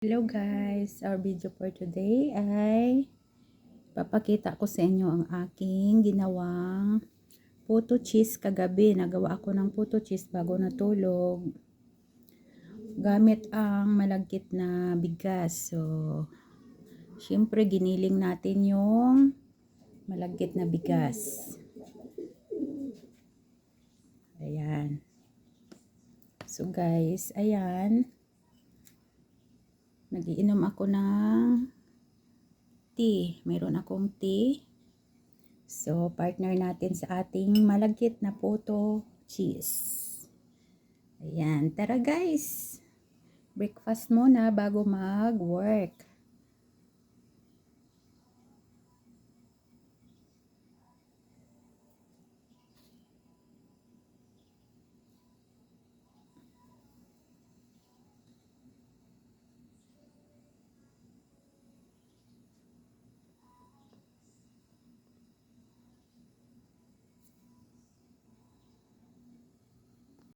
Hello guys, our video for today ay papakita ko sa inyo ang aking ginawang puto cheese kagabi. Nagawa ako ng puto cheese bago natulog. Gamit ang malagkit na bigas. So, syempre giniling natin yung malagkit na bigas. Ayan. So guys, ayan nagiinom ako ng tea. Mayroon akong tea. So, partner natin sa ating malagkit na puto cheese. Ayan. Tara guys! Breakfast muna bago mag-work.